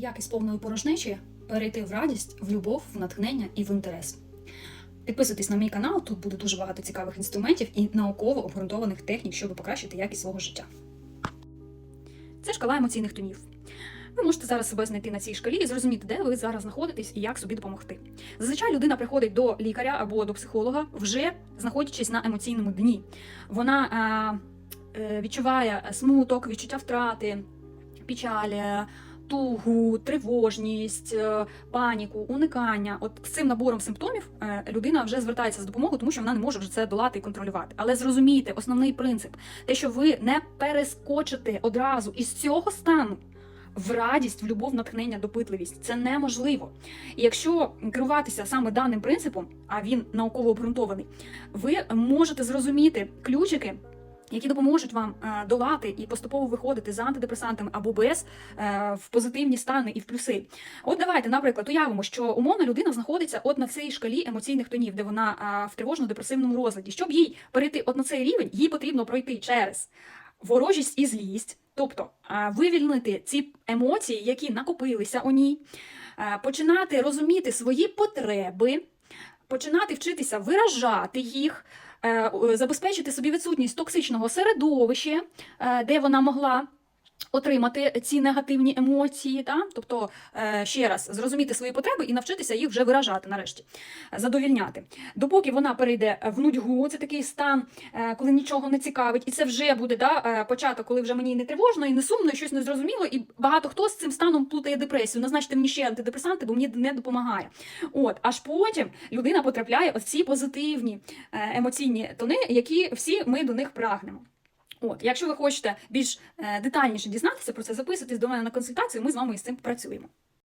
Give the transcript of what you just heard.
Як із повної порожнечі перейти в радість, в любов, в натхнення і в інтерес. Підписуйтесь на мій канал, тут буде дуже багато цікавих інструментів і науково обґрунтованих технік, щоб покращити якість свого життя. Це шкала емоційних тонів. Ви можете зараз себе знайти на цій шкалі і зрозуміти, де ви зараз знаходитесь і як собі допомогти. Зазвичай людина приходить до лікаря або до психолога, вже знаходячись на емоційному дні. Вона е, е, відчуває смуток, відчуття втрати, печаль, тугу, тривожність, е, паніку, уникання. От цим набором симптомів е, людина вже звертається з допомогою, тому що вона не може вже це долати і контролювати. Але зрозумійте основний принцип: те, що ви не перескочите одразу із цього стану. В радість, в любов, натхнення, допитливість це неможливо. І якщо керуватися саме даним принципом, а він науково обґрунтований, ви можете зрозуміти ключики, які допоможуть вам е, долати і поступово виходити з антидепресантами або без е, в позитивні стани і в плюси. От давайте, наприклад, уявимо, що умовна людина знаходиться от на цій шкалі емоційних тонів, де вона е, в тривожно-депресивному розладі. Щоб їй перейти от на цей рівень, їй потрібно пройти через ворожість і злість, тобто вивільнити ці емоції, які накопилися у ній, починати розуміти свої потреби, починати вчитися виражати їх. Е, Забезпечити собі відсутність токсичного середовища, е, де вона могла отримати ці негативні емоції, та? тобто е, ще раз зрозуміти свої потреби і навчитися їх вже виражати нарешті, задовільняти. Допоки вона перейде в нудьгу, це такий стан, е, коли нічого не цікавить, і це вже буде да, е, початок, коли вже мені не тривожно і не сумно, і щось не зрозуміло, і багато хто з цим станом плутає депресію. Назначте мені ще антидепресанти, бо мені не допомагає. От, аж потім людина потрапляє в ці позитивні е, емоційні тони, які всі ми до них прагнемо. От, якщо ви хочете більш е, детальніше дізнатися про це, записуйтесь до мене на консультацію, ми з вами із цим працюємо.